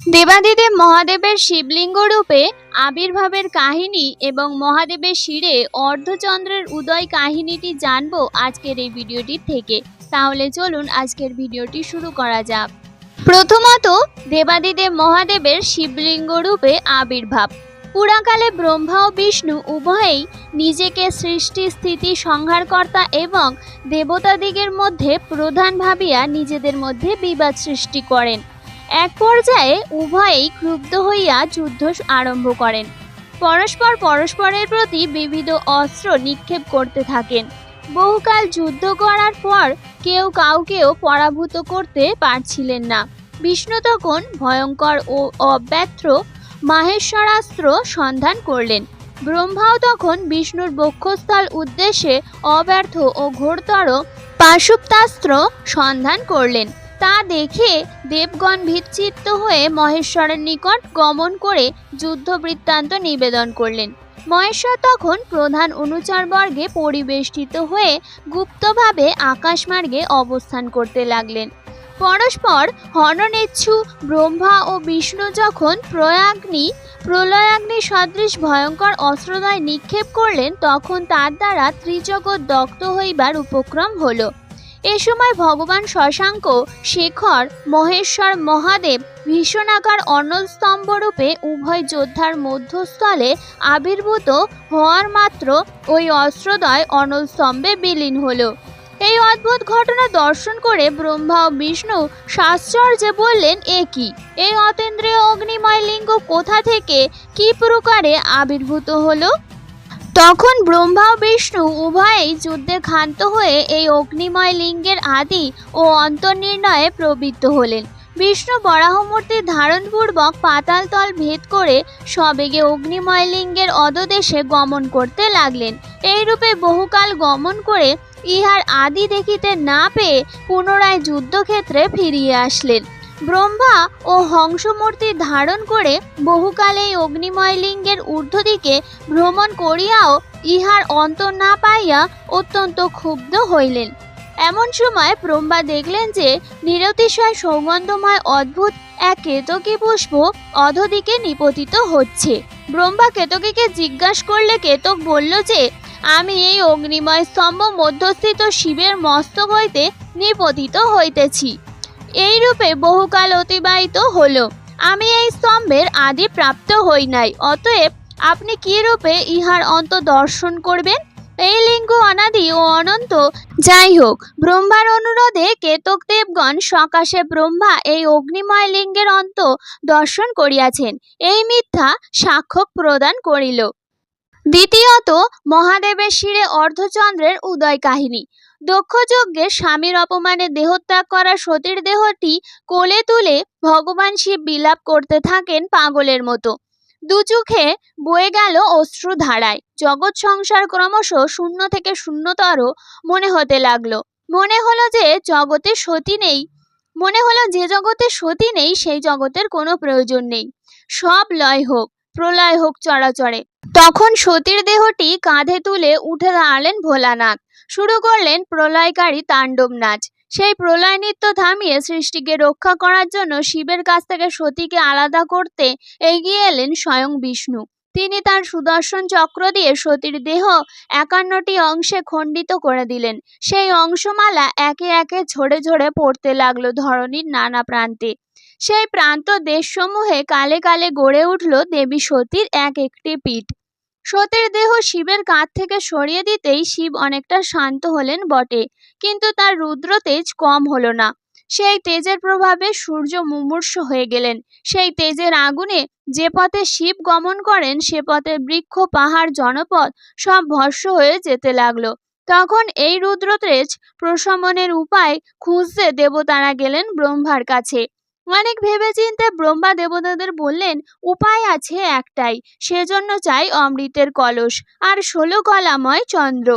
দেবাদিদেব মহাদেবের শিবলিঙ্গ রূপে আবির্ভাবের কাহিনী এবং মহাদেবের শিরে অর্ধচন্দ্রের উদয় কাহিনীটি জানব আজকের এই ভিডিওটি থেকে। তাহলে চলুন আজকের ভিডিওটি শুরু করা যাক। প্রথমত, দেবাদিদেব মহাদেবের শিবলিঙ্গ রূপে আবির্ভাব। পুরাকালে ব্রহ্মা ও বিষ্ণু উভয়েই নিজেকে সৃষ্টি স্থিতি সংহারকর্তা এবং দেবতাদিগের মধ্যে প্রধান ভাবিয়া নিজেদের মধ্যে বিবাদ সৃষ্টি করেন। এক পর্যায়ে উভয়েই ক্রুব্ধ হইয়া যুদ্ধ আরম্ভ করেন। পরস্পর পরস্পরের প্রতি বিবিধ অস্ত্র নিক্ষেপ করতে থাকেন। বহুকাল যুদ্ধ করার পর কেউ কাউকেও পরাভূত করতে পারছিলেন না। বিষ্ণু তখন ভয়ঙ্কর ও অব্যর্থ মাহেশ্বরাস্ত্র সন্ধান করলেন। ব্রহ্মাও তখন বিষ্ণুর বক্ষস্থল উদ্দেশ্যে অব্যর্থ ও ঘোরতর পাশুপ্তাস্ত্র সন্ধান করলেন। তা দেখে দেবগণ ভীতচিত্ত হয়ে মহেশ্বরের নিকট গমন করে যুদ্ধ বৃত্তান্ত নিবেদন করলেন। মহেশ্বর তখন প্রধান অনুচরবর্গে পরিবেষ্টিত হয়ে গুপ্তভাবে আকাশমার্গে অবস্থান করতে লাগলেন। পরস্পর হননেচ্ছু ব্রহ্মা ও বিষ্ণু যখন প্রয়াগ্নি, প্রলয়াগ্নি সদৃশ ভয়ঙ্কর অস্ত্রদয় নিক্ষেপ করলেন, তখন তার দ্বারা ত্রিজগৎ দগ্ধ হইবার উপক্রম হলো। এ সময় ভগবান শশাঙ্ক, শেখর, মহেশ্বর মহাদেব, ভীষণাকার অনলস্তম্ভ রূপে উভয় যোদ্ধার মধ্যস্থলে আবির্ভূত হওয়ার মাত্র ওই অস্ত্রদয় অনলস্তম্ভে বিলীন হলো। এই অদ্ভুত ঘটনা দর্শন করে ব্রহ্মা ও বিষ্ণু শাশ্চর্যে বললেন, এ কি? এই অতীন্দ্রিয় অগ্নিময় লিঙ্গ কোথা থেকে কি প্রকারে আবির্ভূত হলো? তখন ব্রহ্মা ও বিষ্ণু উভয়েই যুদ্ধে ক্ষান্ত হয়ে এই অগ্নিময় লিঙ্গের আদি ও অন্তর্নির্ণয়ে প্রবৃত্ত হলেন। বিষ্ণু বরাহমূর্তি ধারণপূর্বক পাতালতল ভেদ করে সবেগে অগ্নিময় লিঙ্গের অদদেশে গমন করতে লাগলেন। এইরূপে বহুকাল গমন করে ইহার আদি দেখিতে না পেয়ে পুনরায় যুদ্ধক্ষেত্রে ফিরিয়ে আসলেন। ব্রহ্মা ও হংসমূর্তি ধারণ করে বহুকাল অগ্নিময় লিঙ্গের ঊর্ধ্বদিকে ভ্রমণ করিয়াও ইহার অন্ত না পাইয়া অত্যন্ত ক্ষুব্ধ হইলেন। এমন সময় ব্রহ্মা দেখলেন যে নিরতিশয় সৌগন্ধময় অদ্ভুত এক কেতকী পুষ্প অধদিকে নিপতিত হচ্ছে। ব্রহ্মা কেতকীকে জিজ্ঞাসা করলে কেতক বলল যে, আমি এই অগ্নিময় স্তম্ভ মধ্যস্থিত শিবের মস্তক হইতে নিপতিত হইতেছি। এই রূপে বহুকাল অতিবাহিত হলো। আমি এই স্তম্ভের আদি প্রাপ্ত হই নাই, অতএব আপনি কি রূপে ইহার অন্ত দর্শন করবেন? এই লিঙ্গ অনাদি ও অনন্ত, যাই হোক, ব্রহ্মার অনুরোধে কেতক দেবগণ সকাশে ব্রহ্মা এই অগ্নিময় লিঙ্গের অন্ত দর্শন করিয়াছেন। এই মিথ্যা সাক্ষ্য প্রদান করিল। দ্বিতীয়ত, মহাদেবের শিরে অর্ধচন্দ্রের উদয় কাহিনী। দক্ষযজ্ঞে স্বামীর অপমানে দেহত্যাগ করা সতীর দেহটি কোলে তুলে ভগবান শিব বিলাপ করতে থাকেন পাগলের মতো। দু চোখে বয়ে গেল অশ্রু ধারায়। জগৎ সংসার ক্রমশ শূন্য থেকে শূন্যতর মনে হতে লাগল। মনে হলো যে জগতে সতী নেই। মনে হলো যে জগতে সতী নেই, সেই জগতের কোনো প্রয়োজন নেই। সব লয় হোক, প্রলয় হোক চরাচরে। তখন সতীর দেহটি কাঁধে তুলে উঠে দাঁড়ালেন ভোলানাথ। শুরু করলেন প্রলয়কারী তাণ্ডব নাচ সেই প্রলয় নৃত্য থামিয়ে সৃষ্টিকে রক্ষা করার জন্য শিবের কাছ থেকে সতীকে আলাদা করতে এগিয়ে এলেন স্বয়ং বিষ্ণু। তিনি তার সুদর্শন চক্র দিয়ে সতীর দেহ একান্নটি অংশে খণ্ডিত করে দিলেন। সেই অংশমালা একে একে ঝরে ঝরে পড়তে লাগল ধরনীর নানা প্রান্তে। সেই প্রান্ত দেশসমূহে কালে কালে গড়ে উঠল দেবী সতীর এক একটি পীঠ। সতীর দেহ শিবের কাঁধ থেকে সরিয়ে দিতেই শিব অনেকটা শান্ত হলেন বটে, কিন্তু তার রুদ্র তেজ কম হলো না। সেই তেজের প্রভাবে সূর্য মুমূর্ষ হয়ে গেলেন। সেই তেজের আগুনে যে পথে শিব গমন করেন, সে পথে বৃক্ষ, পাহাড়, জনপদ সব ভস্য হয়ে যেতে লাগল। তখন এই রুদ্র তেজ প্রশমনের উপায় খুঁজতে দেবতারা গেলেন ব্রহ্মার কাছে। অনেক ভেবেচিন্তে ব্রহ্মা দেবতাদের বললেন, উপায় আছে একটাই, সেজন্য চাই অমৃতের কলস, আর ষোলো কলাময় চন্দ্র।